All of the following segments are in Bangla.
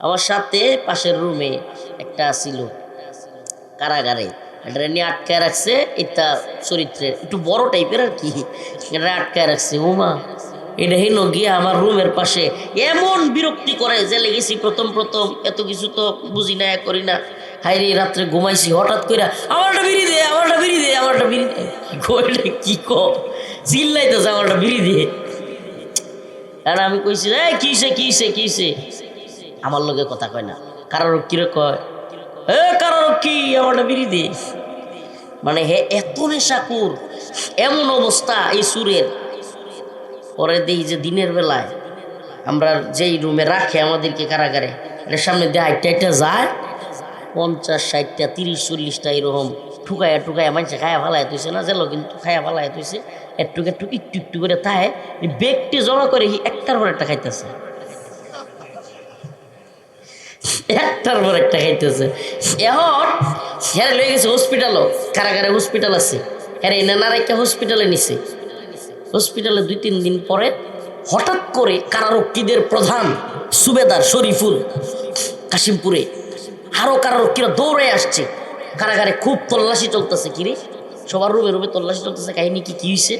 আমার সাথে পাশের রুমে একটা ছিল কারাগারে। এটা নিয়ে আটকায় রাখছে, এটা চরিত্রের একটু বড় টাইপের আর কি। এটা আটকায় রাখছে ওমা এটা হেন গিয়ে আমার রুমের পাশে এমন বিরক্তি করে যে লেগেছি প্রথম প্রথম, এত কিছু তো বুঝি না করি না। হাই রে, রাত্রে ঘুমাইছি, হঠাৎ করে আমারটা বিড়ি দে, আমারটা বিড়ি দে, আমারটা বিড়ি দে। কইলে কি কো? চিল্লাইতেছে, আমারটা বিড়ি দিয়ে আর আমি কইছি, এই কিসে কিসে কিসে আমার লগে কথা কয় না। কারোর কিরে কয়? কারোর কি? আমারটা বিড়ি দে মানে হে, এত নেশাকুর এমন অবস্থা এই সুরের। পরে দেখি যে দিনের বেলায় আমরা যেই রুমে রাখে আমাদেরকে কারাগারে এটার সামনে দিয়ে হাইটটা যায়, পঞ্চাশ, ষাটটা, তিরিশ, চল্লিশটা এরকম ঠুকায়া টুকায়া মানুষে খায়া ফালাই তুইছে না জেলো কিন্তু খায়া ফালাই তুইছে একটু একটু একটু একটু করে তাই বেগটি জড়ো করে একটার পর একটা খাইতেছে। একটার পর একটা খাইতেছে। এখন হ্যাঁ লয়ে গেছে হসপিটালও কারাগারে হসপিটাল আছে। হ্যাঁ এনার একটা হসপিটালে নিছে। হসপিটালে দুই তিন দিন পরে হঠাৎ করে কারারক্ষীদের প্রধান সুবেদার শরীফুল কাশিমপুরে আরও কারারক্ষীরা দৌড়ে আসছে। কারাগারে খুব তল্লাশি চলতেছে কিরে? সবার রুমে রুমে তল্লাশি চলতেছে, কাহিনী কি কি হয়েছে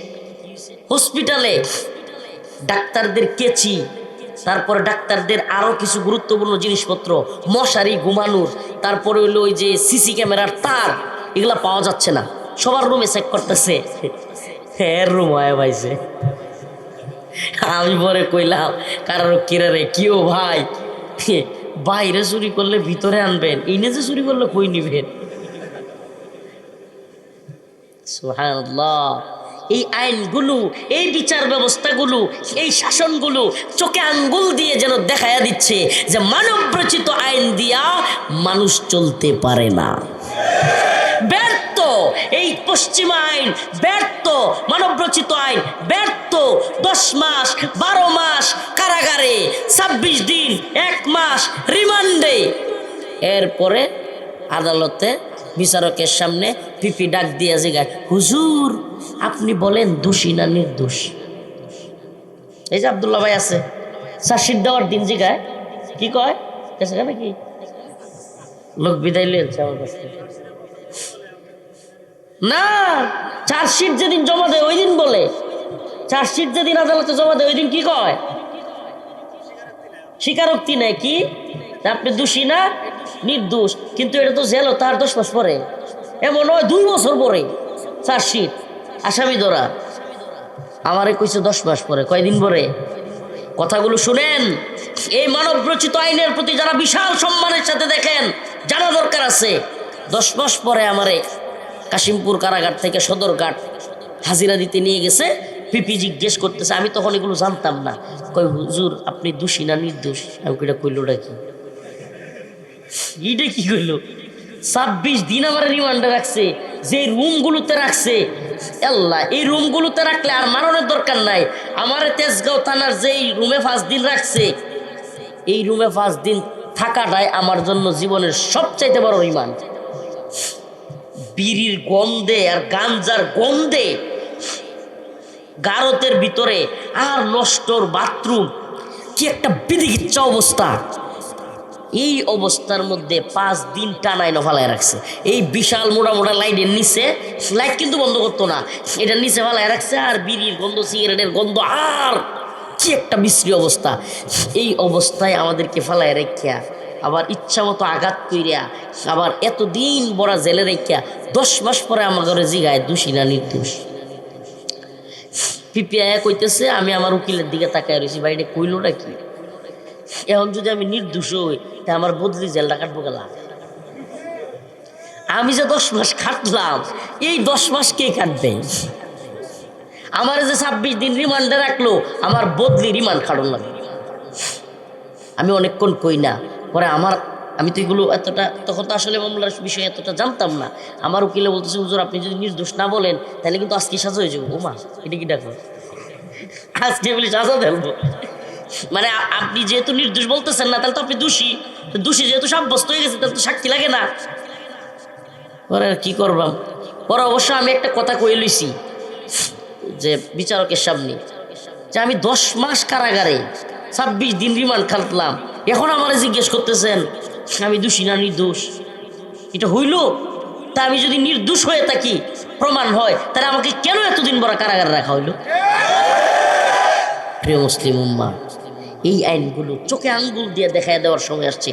হসপিটালে ডাক্তারদের কেচি তারপরে ডাক্তারদের আরও কিছু গুরুত্বপূর্ণ জিনিসপত্র, মশারি, ঘুমানোর, তারপরে হইল ওই যে সিসি ক্যামেরার তার, এগুলা পাওয়া যাচ্ছে না। সবার রুমে চেক করতেছে। হ্যাঁ রুম হয় পাইছে। আমি পরে কইলাম, কারোর কিরারে কিও ভাই? বাইরে চুরি করলে ভিতরে আনবেন ইনে যে চুরি করলে কই নিবেন? সুবহানাল্লাহ। এই আইনগুলো, এই বিচার ব্যবস্থাগুলো, এই শাসনগুলো চোখে আঙ্গুল দিয়ে যেন দেখায়া দিচ্ছে যে মানব রচিত আইন দিয়া মানুষ চলতে পারে না। ব্যর্থ এই পশ্চিমা আইন, ব্যর্থ মানব রচিত আইন, ব্যর্থ দশ মাস, বারো মাস কারাগারে, ছাব্বিশ দিন, এক মাস রিমান্ডে। এরপরে আদালতে বিচারকের সামনে পিপি ডাক দিয়া জিগায়, হুজুর, আপনি বলেন দোষী না নির্দোষ? এই যে আবদুল্লাহ ভাই আছে চার্জশিট দেওয়ার দিন জিগায়, কি কয়? নাকি? লোক বিদায় লিয়েছে আমার কাছ না চার্জশিট যেদিন জমা দেয় ওই দিন বলে। চার্জশিট যেদিন আদালতে জমা দেয় ওই দিন কি কয়? স্বীকারোক্তি নেয় কি? আপনি দোষী না নির্দোষ, কিন্তু এটা তো জেল তার দশ মাস পরে। এমন নয়, দুই বছর পরে। চার্জশিট আসামি ধরা। আমারে কইছে দশ মাস পরে, কয়দিন পরে? কথাগুলো শুনেন। এই মানব রচিত আইনের প্রতি যারা বিশাল সম্মানের সাথে দেখেন, জানা দরকার আছে। দশ মাস পরে আমারে কাশিমপুর কারাগার থেকে সদরঘাট হাজিরা দিতে নিয়ে গেছে। পিপি জিজ্ঞেস করতেছে, আমি তখন এগুলো জানতাম না। কই হুজুর, আপনি দোষী না নির্দোষ? আমি কইটা, কইলোটা কি? এইটা কি কইলো ছাব্বিশ দিন আমার রিমান্ডে রাখছে, যে রুমগুলোতে রাখছে। আল্লাহ, এই রুমগুলোতে রাখলে আর মারণের দরকার নাই। আমার তেজগাঁও থানার যেই রুমে পাঁচ দিন রাখছে, এই রুমে পাঁচ দিন থাকাটাই আমার জন্য জীবনের সবচাইতে বড় রিমান্ড। বিড়ির গন্ধে আর গাঞ্জার গন্ধে গারতের ভিতরে আর নষ্টর বাথরুম, কি একটা বিধিগিচ্ছা অবস্থা। এই অবস্থার মধ্যে পাঁচ দিন টানায় নফালায় রাখছে। এই বিশাল মোটা মোটা লাইটের নিচে লাইট কিন্তু বন্ধ করতো না। এটা নিচে ফালায় রাখছে আর বিড়ির গন্ধ, সিগারেটের গন্ধ আর কি একটা বিশ্রী অবস্থা। এই অবস্থায় আমাদেরকে ফালায় রেখিয়া আবার ইচ্ছা মতো আঘাত কইরা আবার এতদিন বড় জেলে রেখিয়া দশ মাস পরে আমার ঘরে জিগায় দোষী না নির্দোষ। পিপিআই কইতেছে, আমি আমার উকিলের দিকে তাকায় রয়েছি ভাই, এটা কইলোটা কি এখন যদি আমি নির্দোষ হই তা আমার বদলি জেলটা কাটবো গেলাম আমি যে দশ মাস খাটলাম, এই দশ মাস কে কাটবে? আমার যে ছাব্বিশ দিন রিমান্ডে রাখল, আমার বদলি রিমান্ড খাটন লাগে। আমি অনেকক্ষণ কই না, পরে আমার, আমি তো এগুলো এতটা, তখন তো আসলে মামলার বিষয়ে এতটা জানতাম না। আমার উকিলে বলতেছে, হুজুর, আপনি যদি নির্দোষ না বলেন, তাহলে কিন্তু আজকে সাজা হয়ে যাব। ও মা এটা কি ডাকো আজকে বলি সাজা দেবো মানে আপনি যেহেতু নির্দোষ বলতেছেন না, তাহলে তো আপনি দোষী। দোষী যেহেতু সাব্যস্ত হয়ে গেছে, তাহলে তো সাক্ষী লাগে না। পরে কি করবাম পরে অবশ্য আমি একটা কথা কয়ে লইছি, যে বিচারকের সামনে, যে আমি দশ মাস কারাগারে ছাব্বিশ দিন রিমান্ড খাটলাম। এখন আমার জিজ্ঞেস করতেছেন, আমি দোষী না নির্দোষ? এটা হইল? তা আমি যদি নির্দোষ হয়ে থাকি, প্রমাণ হয়, তাহলে আমাকে কেন এতদিন বড় কারাগারে রাখা হইল? প্রিয় মুসলিম উম্মা এই আইনগুলো চোখে আঙ্গুল দিয়ে দেখায় দেওয়ার সময় আসছে।